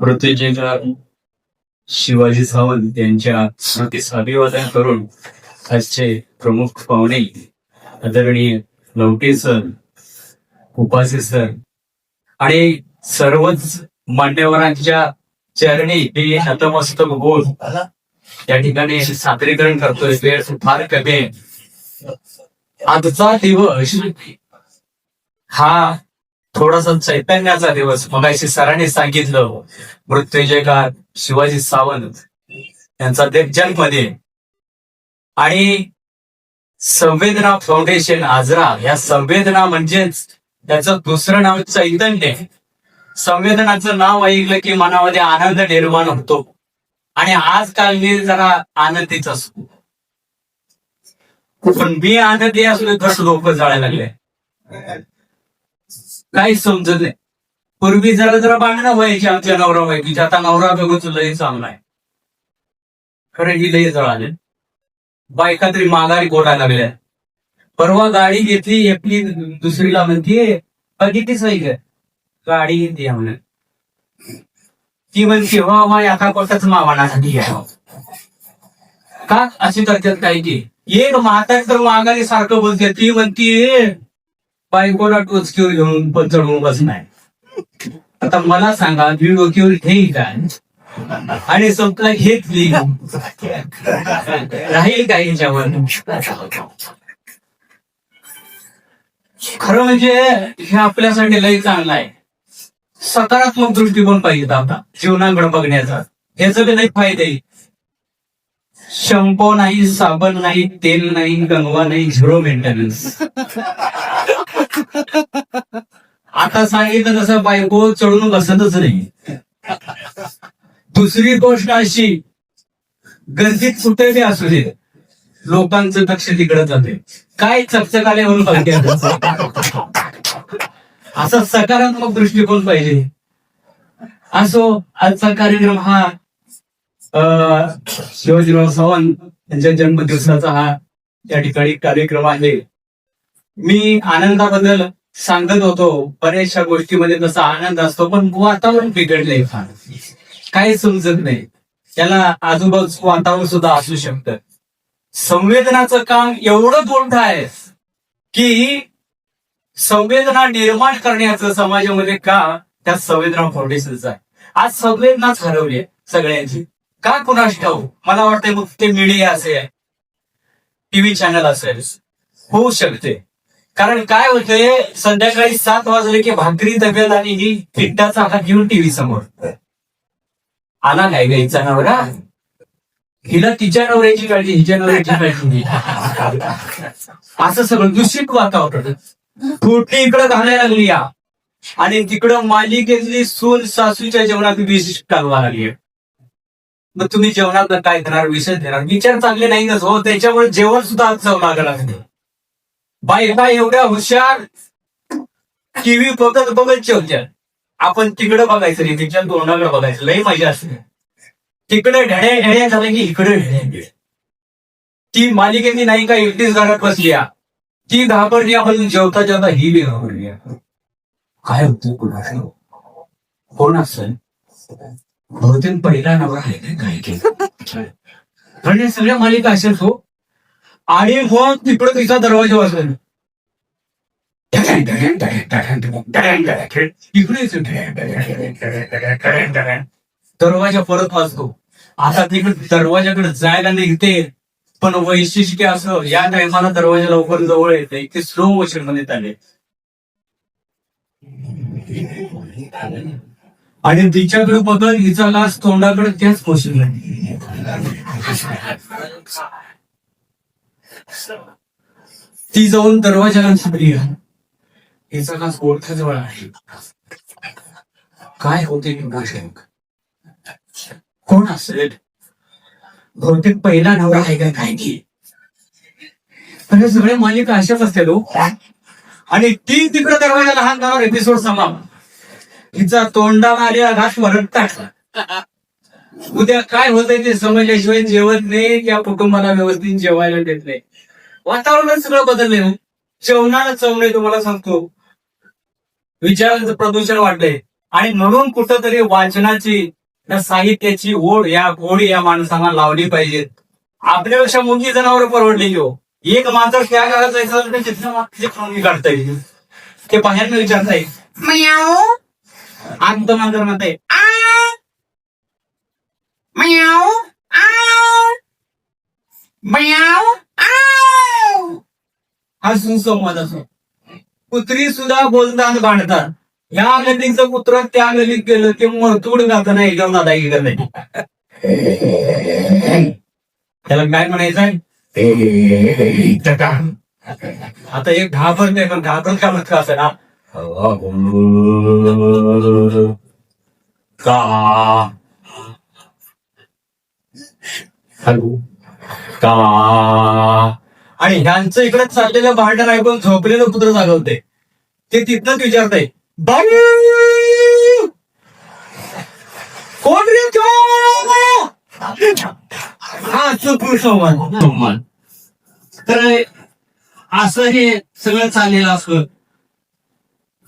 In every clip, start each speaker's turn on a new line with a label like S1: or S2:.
S1: मृत्यूंजयकार शिवाजी सावंत यांच्या स्मृतीस अभिवादन करून आजचे प्रमुख पाहुणे आदरणीय लवटे सर उपासे सर आणि सर्वच मान्यवरांच्या चरणी मी नतमस्तक बोल या ठिकाणी सादरीकरण करतोय. वेळ फार कमी आहे. आजचा दिवस हा थोडासा चैतन्याचा दिवस. मगाशी सरांनी सांगितलं मृत्युंजयकार शिवाजी सावंत यांचा ते जन्मदिन. आणि संवेदना फाउंडेशन आजरा या संवेदना म्हणजेच त्याचं दुसरं नाव चैतन्य. संवेदनाचं नाव ऐकलं की मनामध्ये आनंद निर्माण होतो. आणि आजकाल मी जरा आनंदीच असतो. पण मी आनंदी असलो तर लोक जाळायला लागले. काहीच समजत नाही. पूर्वी जरा जरा बांगणं व्हायची आमच्या नवरा व्हायची आता नवरा बघूच लय चांगला आहे. खरं ही लय जळाले. बायका तरी माघारी गोडायला लागल्या. परवा गाडी घेतली एकली दुसरीला म्हणतीये बघितलीच नाही का गाडी घेतली म्हणे ती म्हणते हो वा एका कोटाच मावानासाठी घ्या. का? अशी करतात काही ती. एक म्हातारी तर माघारी सारखं बोलते. ती म्हणती बायकोला टोचकीवर घेऊन पण बसणार आता मला सांगा मी डोकीवर घेईल का? आणि संपला घेतली. राहील का याच्यावर खरं म्हणजे हे आपल्यासाठी लय चांगलं आहे. सकारात्मक दृष्टिकोन पाहिजे आता जीवनाकडे बघण्याचा. ह्याचं बी लई फायदे. शंपो नाही साबण नाही तेल नाही गंगवा नाही झिरो मेंटेनन्स आता सांगितलं तसं बायको चढून बसतच नाही. दुसरी गोष्ट अशी गर्दीत कुठे असू दे लोकांचं लक्ष तिकडे जाते काय चकचकाले म्हणून असा सकारात्मक दृष्टिकोन पाहिजे. असो आजचा कार्यक्रम हा अं, शिवाजीराव सावंत यांच्या जन्मदिवसाचा हा या ठिकाणी कार्यक्रम आहे. मी आनंदाबद्दल सांगत होतो बऱ्याचशा गोष्टीमध्ये तसा आनंद असतो पण वातावरण बिघडलंय फार. काही समजत नाही. त्याला आजूबाजूचं वातावरण सुद्धा असू शकतं. संवेदनाचं काम एवढं मोठं आहे की संवेदना निर्माण करण्याचं समाजामध्ये का त्या संवेदना फाउंडेशनचं आहे. आज संवेदनाच हरवली सगळ्यांची. का कुणास ठाऊ मला वाटतंय मग ते मीडिया असेल टीव्ही चॅनल असेल होऊ शकते. कारण काय होतंय संध्याकाळी सात वाजले की भाकरी तब्येत आणि ही पिठ्ठाचा हात घेऊन टीव्ही समोर. आला काय गाईचा नवरा. हिला तिच्या नवऱ्याची काळजी हिच्या नवऱ्याची काळजी असं सगळं दूषित वातावरण. फुटली इकडं घालायला लागली या. आणि तिकडं मालिकेतली सून सासूच्या जेवणात विष टाकवा लागली. मग तुम्ही जेवणात काय देणार विषय देणार? विचार चांगले नाही ना हो त्याच्यामुळे जेवण सुद्धा आज जाऊ लागलं लागले. बायका एवढ्या हुशार. टीव्ही बघत बघत जेवत्या. आपण तिकडं बघायचं नाही तिच्या तोंडाकडे बघायचं. लई मजा असते. तिकडे ढड्या ढड्या झालं की इकडे ढड्या. ती मालिकेची नाही का एकटीच घरात बसली. ती घाबरली आपण जेवता जेवता ही बी घाबरली. काय होतं कुणाला कोण असेल बहुतेक पहिला नवरा आहे काय केलं? या सगळ्या मालिका असेल हो आणि मग तिकडं तिचा दरवाजा वाजला दरवाजा परत वाजतो. आता तिकडे दरवाजाकडे जायला निघते पण वैशिष्ट्य असं या टायमाला दरवाजा लवकर जवळ येते. इथे स्लो मोशनमध्ये आले आणि तिच्याकडे बघत हिचा लास तोंडाकडे त्याच मोशन ती जाऊन दरवाजाला शिकली हिचा लास ओळखजवळ आहे. काय होते विनाशक कोण असेल? बहुतेक पहिला नवरा आहे का काय की पण हे सगळे मालिका अशाच असते लोक. आणि ती तिकडे दरवाजा लहान गावावर एपिसोड समा हिचा तोंडा मारिया घास वरत टाकला उद्या काय होतंय ते समजल्याशिवाय जेवत नाही या कुटुंबाला व्यवस्थित जेवायला देत नाही. वातावरण सगळं बदललंय हो. जेवणाला चव नाही तुम्हाला सांगतो. विचारांचं प्रदूषण वाढलंय. आणि म्हणून कुठंतरी वाचनाची साहित्याची ओढ या ओढ या माणसांना लावली पाहिजे आपल्यापेक्षा मोठी जनावर परवडली हो. एक मात्र त्या काळात जायचं तर चित्र खाऊन काढता येईल ते बाहेर विचारता येईल. अंत मांजर म्हणताय.
S2: Meow. Ow. Meow. Ow.
S1: हा सुसंवाद असो कुत्री सुद्धा बोलतात भांडतात या गल्लीचं कुत्र त्या गल्लीत गेलं ते मरतूड जातं नाही एकदम दादागिरी नाही त्याला काय म्हणायचं आता एक घाबरत नाही पण घाबरत का म्हणत असं ना का हॅलो. का? आणि ह्यांचं इकडे चाललेलं भांडण ऐकून झोपलेलं पुत्र जागवते ते तिथनच विचारताय बाई कोण रे तो? हा चुकू संवाद संवाद तर असं हे सगळं चाललेलं असतं.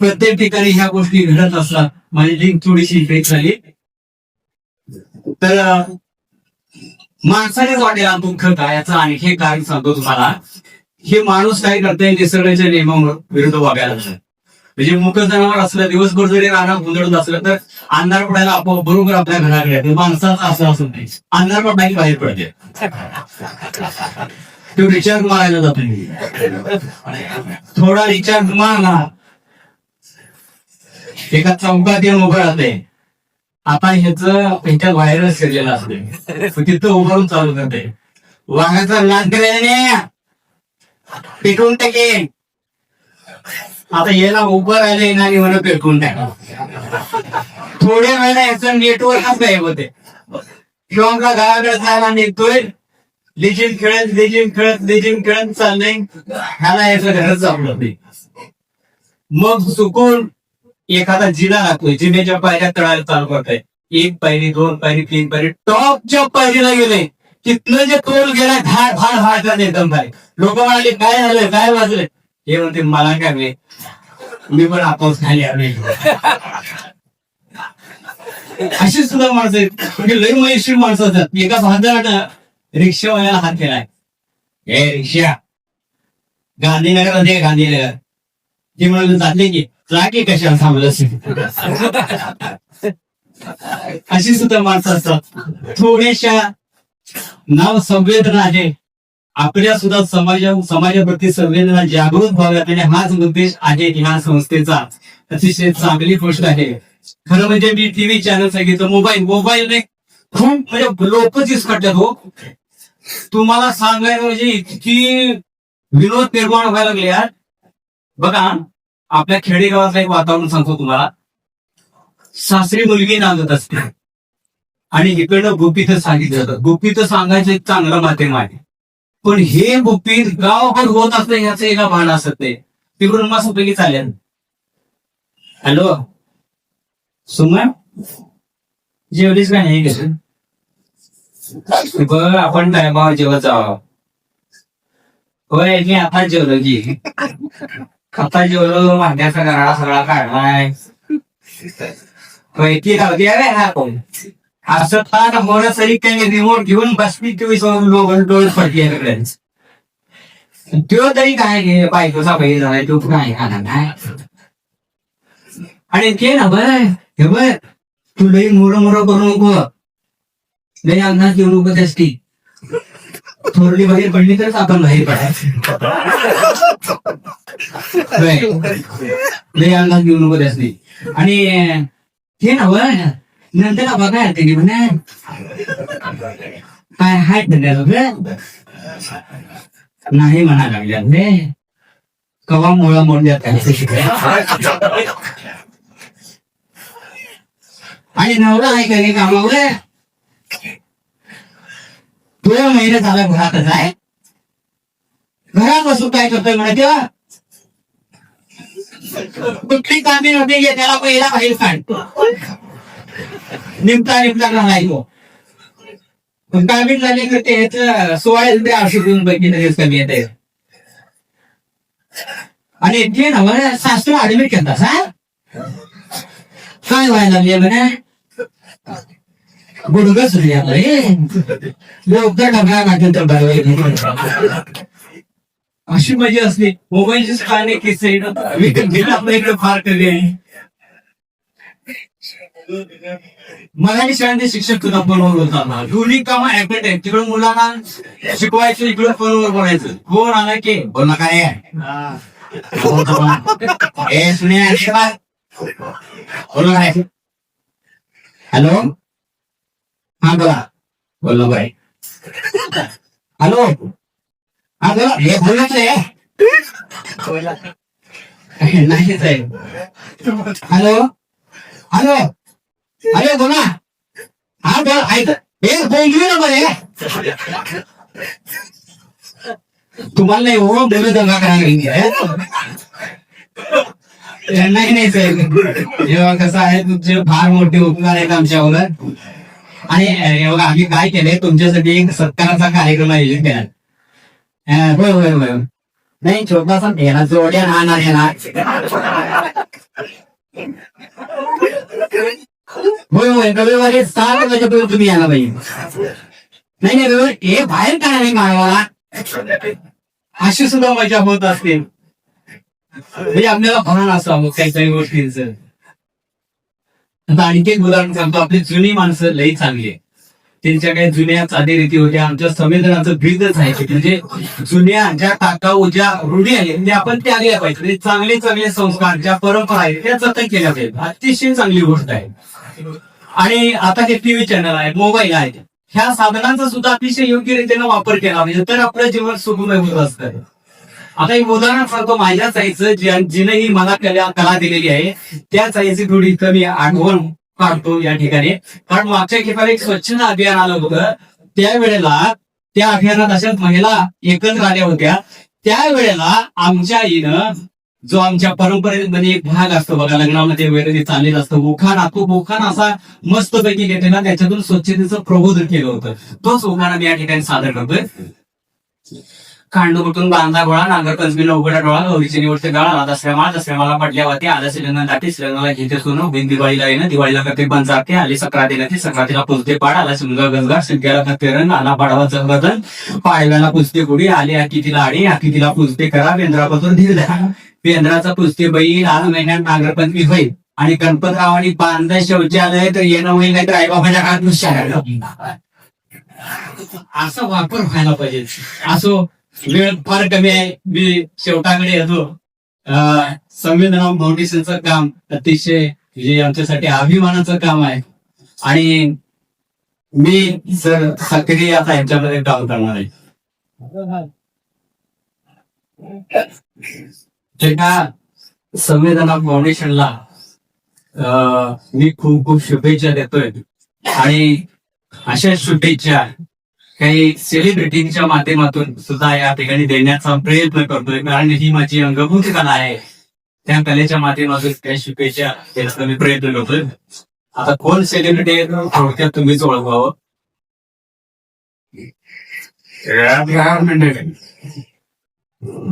S1: प्रत्येक ठिकाणी ह्या गोष्टी घडत असतात. म्हणजे माझी लिंक थोडीशी ब्रेक झाली. तर माणसानेच माणसाने वाटेल दुःख काय याचं आणखी एक कारण सांगतो तुम्हाला. हे माणूस काय करते निसर्गाच्या नियमावर विरुद्ध वागायला लागलं म्हणजे मुख जनावर असलं दिवसभर जरी राणा गुंजडत असलं तर अंधार पडायला आपोआप बरोबर आपल्या घराकडे येते. माणसाचं असं असून नाही. अंधार पडला की बाहेर पडते. तो रिचार्ज मारायला जातो थोडा रिचार्ज मारला एका चौकात येऊन उभं राहते आता ह्याच ह्याच्या व्हायरस केलेलं असते तिथं उभारून चालू करते वाघाचा लाच केल्याने पेटवून टाकेन आता याला उभं राहिले आणि मला पेटवून टाका. थोड्या वेळा याचं नेटवर्क गायब होते. किंवा गावाकडे जायला निघतोय. लेजिम खेळत लेजिम खेळत लेजिम खेळत चाललंय. ह्याला याचं घरच नाही. मग चुकून एखादा जिना लागतोय जिन्याच्या पायऱ्या तळायला चालू करताय. एक पायरी दोन पायरी तीन पायरी टॉपच्या पायरीला गेले तिथलं जे तोल गेलाय धाड भाड भाड एकदम भाई लोक म्हणाले काय झालं काय वाजलं? हे म्हणते मला काय माहीत. मी पण आपोस खाली आलोय. अशी सुद्धा माणसं आहेत. म्हणजे लय मयशी माणसं असतात. एका भाजरानं रिक्षावाल्याला हात केलाय. हे रिक्षा. गांधीनगर दे गांधीनगर. ती म्हणून जाते की. जागे कशाला थांबलं अशी सुद्धा माणसं असतात. थोड्याशा नाव संवेदना आहे. आपल्या सुद्धा समाजा समाजाप्रती संवेदना जागृत व्हाव्यात. आणि हाच उद्देश आहे ह्या संस्थेचा अतिशय चांगली गोष्ट आहे. खरं म्हणजे मी टीव्ही चॅनल सांगितलं मोबाईल मोबाईलने खूप म्हणजे लोकच इसकटल्यात हो. तुम्हाला सांगायला म्हणजे इतकी विनोद निर्माण व्हायला लागले यार. बघा आपल्या खेडेगावातलं एक वातावरण सांगतो तुम्हाला. सासरी मुलगी नांदत असते. आणि इकडनं गुपित सांगितलं जातं. गुपित सांगायचं एक चांगलं माध्यम आहे. पण हे गुपित गावभर होत असतं याचं एका भान असत नाही. तिकडून मस्त पैकी चालेल हॅलो? सुमन? जेवलीस का नाही बघ आपण टायमावर जेवत जावं. होय मी आता जेवलो की. आता जेवलो भांड्याचा गराडा सगळा काढलाय. माहिती की राहते अरे हा कोण? असं फार होणं तरी काही रिमोट घेऊन बसली चोवीस लोक डोळ पडली तो तरी काय बायकोचा पैसे झालाय तो काय खाणार आणि ते ना बर हे बर तू लई मोर मोर करू नको. लई अंगणात येऊ नको त्याची थोरली बाहेर पडली तरच आपण बाहेर पडायचं. लय अंगात घेऊन येऊ नको त्याची आणि हे ना बर नंतर बघा त्यांनी म्हणे काय हाय धंद्याचं नाही म्हणा लागल्या रे कवा मुळा मोडल्या आणि नवरा आहे का रे कामावर? तुझ्या महिन्यात आला घरातच आहे घरात बसून काय करतोय म्हणा तेव्हा कुठली कामे नव्हती त्याला पहिला बाहेर काढ. निमता निमता राहायचो हो? पण झाले की ते ह्याचं सोळा रुपये आठशे रुपये पैकी लगेच कमी येते आणि ते ना सासू ऍडमिट करता सा
S3: काय व्हायला लागले बरे गुडगस सुरू आपलं. हे डबा लागेल तर बरं
S1: अशी मजा असते. मोबाईलचे खाणे किस्से इकडे फार कधी आहे. मराठी शाळेचे शिक्षक सुद्धा फोनवर होता दोन्ही काम ऍपेट आहे तिकडे मुलांना शिकवायचं इकडे फोनवर बोलायचं. कोण आला की?
S3: बोल काय आहे? काय? हॅलो? हा बोला. बोल ना हॅलो? बोला हे बोलत नाही नाही साहेब हॅलो? हॅलो? अरे बोला हा बोल ऐक हे बोलली ना बरे. तुम्हाला नाही हो बोलू दंगा करायला नाही नाही साहेब जेव्हा कसं आहे तुमचे फार मोठे उपकार आहेत आमच्यावर आणि आम्ही काय केलंय तुमच्यासाठी एक सत्काराचा कार्यक्रम आयोजित केला. होय होय होय नाही छोटासा ठेला जोड्या राहणार आहे ना होय होय रविवारी सात वाजेपर्यंत तुम्ही यायला पाहिजे नाही नाही रविवारी हे बाहेर काय नाही माळवाला
S1: अशी सुद्धा मजा होत असते म्हणजे आपल्याला भान असावं काही काही गोष्टींच आता आणखी एक उदाहरण सांगतो आपली जुनी माणसं लई चांगली आहे त्यांच्या काही जुन्या चालीरीती होत्या. आमच्या संविधानाचं ब्रीदच आहे म्हणजे जुन्या ज्या टाकाऊ ज्या रूढी आहेत त्या आपण त्यागल्या पाहिजे म्हणजे चांगले चांगले संस्कार ज्या परंपरा आहेत त्या जतन केल्या पाहिजे अतिशय चांगली गोष्ट आहे. आणि आता जे टीव्ही चॅनल आहे मोबाईल आहे. ह्या साधनांचा सुद्धा अतिशय योग्य रीतीने वापर केला पाहिजे. तर आपलं जीवन सुखमय होत असतं. आता एक उदाहरण सांगतो. माझ्याच आईचं जिने ही मला कला कला दिलेली आहे त्या आईची थोडी इथं मी आठवण काढतो या ठिकाणी. कारण मागच्या ठिकाणी एक स्वच्छता अभियान आलं होतं. त्यावेळेला त्या अभियानात अशाच महिला एकत्र आल्या होत्या. त्यावेळेला आमच्या आईनं जो आमच्या परंपरेमध्ये एक भाग असतो बघा लग्नामध्ये वगैरे चाललेला असतो उखाणा तो उखाणा असा मस्तपैकी घेतलेला त्याच्यातून स्वच्छतेचं प्रबोधन केलं होतं. तोच उखाणा मी या ठिकाणी सादर करतोय. कांडू कुठून बांधा गोळा नागरपंचमीला उघडा डोळा गौरीची निवडते गाळा आला श्रमा दसऱ्यामाला पडल्या वाती आला श्रीलंगन दाटी श्रीलंगला घेते सोनं बिन दिवाळीला येणं दिवाळीला करते जाते आली सक्रातीला ती सक्रातीला पुजते पाड आला सुंदर गंगा शिमग्याला करते रंग आला पाडावा बदल पायव्याला पुजते गुढी आली आकी तिला आडी आकी तिला पुजते करा बेंद्रापासून धीर धरा वेंद्राचा पुजते बैल आला महिन्यात नागरपंचमी होईल. आणि गणपतराव आणि बांधा शौचालय तर येणं होईल नाही तर आईबाबाच्या काळात नुसत्या असं वापर व्हायला पाहिजे. असो वेळ फार कमी आहे. मी शेवटाकडे येतो. अं, संविधान फाउंडेशनचं काम अतिशय म्हणजे आमच्यासाठी अभिमानाचं काम आहे. आणि मी सर सक्रिय आता यांच्यामध्ये काम करणार आहे. ते का संविधान फाउंडेशनला मी खूप खूप शुभेच्छा देतोय. आणि अशा शुभेच्छा काही सेलिब्रिटींच्या माध्यमातून सुद्धा या ठिकाणी देण्याचा प्रयत्न करतोय. कारण ही माझी अंगभूत कला आहे. त्या कलेच्या माध्यमातून काही शिकायच्या त्याचा मी प्रयत्न करतोय. आता कोण सेलिब्रिटी आहे? थोडक्यात तुम्हीच ओळखावं.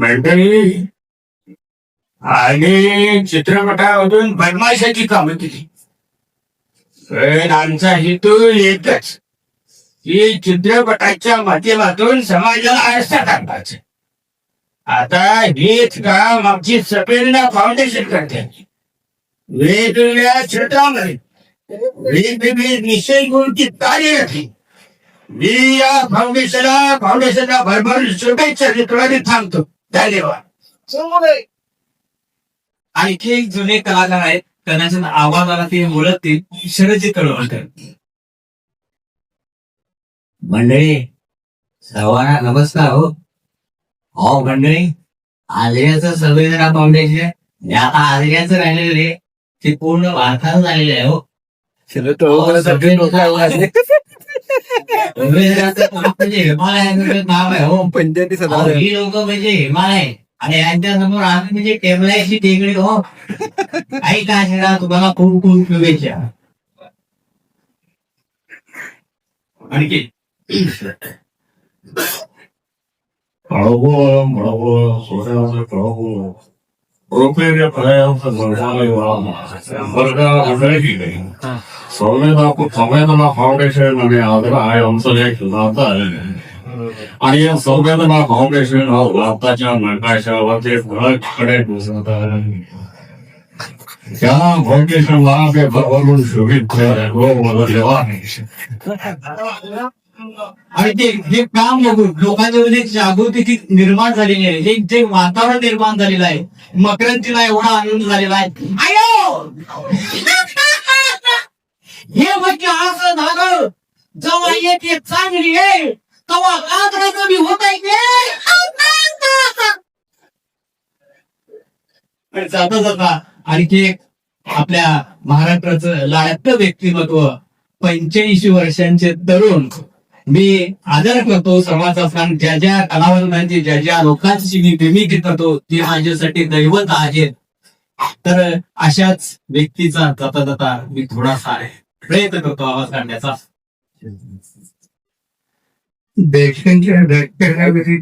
S1: मंडळी आणि चित्रपटामधून बदमाशाची कामं केली. पण आमचा हेतू एकच. की चित्रपटाच्या माध्यमातून समाजाला आरसा टाकायचं आता हेच काम आमची सपेरना फाउंडेशन करते. वेगवेगळ्या क्षेत्रामध्ये वेगवेगळे विषय गुणची कार्य मी या फाउंडेशनला फाउंडेशनला भरभर शुभेच्छा देतो आणि थांबतो. धन्यवाद. आणखी एक जुने कलाकार आहेत. कदाचित आवाजाला ते ओळखतील शरदजी कळवळकर
S3: मंडळी सर्वांना नमस्कार हो. हो मंडळी आजऱ्याचं संविधान फाउंडेशन हे आता आजऱ्याचं राहिलेलं रे ते पूर्ण भारतात झालेलं आहे हो. सगळे लोक नाव म्हणजे हिमालयाचं नाव आहे हो.
S4: पंचायती
S3: ही लोक म्हणजे हिमालय. आणि यांच्या समोर आम्ही म्हणजे टेकडी हो. शिरा तुम्हाला खूप खूप शुभेच्छा.
S1: आणखी.
S5: प्रभू प्रभू सुरेश प्रभू
S4: रुपये पर्यायांचं संवेदना संवेदना फाउंडेशन आणि आग्रा आहे आमचं एक नातं आहे आणि या संवेदना फाउंडेशन हा भारताच्या नकाशावरती कडे दिसत आहे त्या फाउंडेशनला ते भरभरून शुभेच्छा देवा
S1: आणि ते हे काम बघून लोकांच्या जागृती निर्माण झालेली आहे. एक जे वातावरण निर्माण झालेलं आहे मकरंतीला एवढा आनंद झालेला आहे. आयो! हे म्हणजे असं झालं जेव्हा येते चांगली आहे तेव्हा काकडे कमी होत आहे जाता जाता आणखी एक आपल्या महाराष्ट्राचं लाडकं व्यक्तिमत्व पंच्याऐंशी वर्षांचे तरुण मी आदर करतो सर्वांचा ज्या ज्या कलावंतांची म्हणजे ज्या ज्या लोकांची मी प्रेमी करतो ते माझ्यासाठी दैवत आहेत. तर अशाच व्यक्तीचा जाता जाता मी थोडासा प्रयत्न करतो आवाज काढण्याचा.
S5: देशांच्या रक्षणाविषयी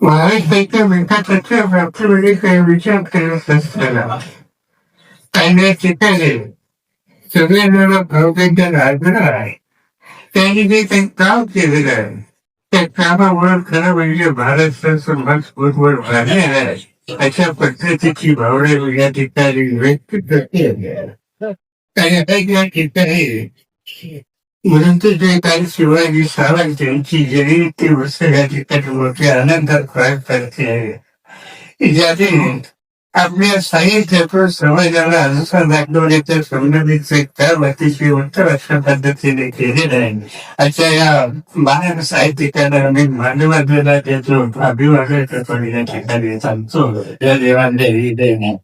S5: महाराष्ट्राच्या विकासाच्या प्राप्तीमध्ये काही विचार करत असताना काही ठिकाणी सगळे जण भावकांच्या आग्रह आहे. त्यांनी जे काही काम केलेलं आहे त्या कामामुळे खरं म्हणजे महाराष्ट्राचं मजबूतवर वाढलेलं आहे. अशा पद्धतीची भावना मी या ठिकाणी व्यक्त करते. काही काही या ठिकाणी म्हणून तर जे काही शिवाजी सावंत यांची जयंती उत्सव या ठिकाणी मोठ्या आनंदात पार करते. ज्याने आपल्या साहित्यातून समाजाला अनुसार दाखवण्याच्या संबंधित काम अतिशय उत्तर अशा पद्धतीने केलेलं आहे अशा या महान साहित्यिकांना आम्ही मानवाला त्याचं अभिवादन करतो या ठिकाणी सांगतो या देवांदेवी देणे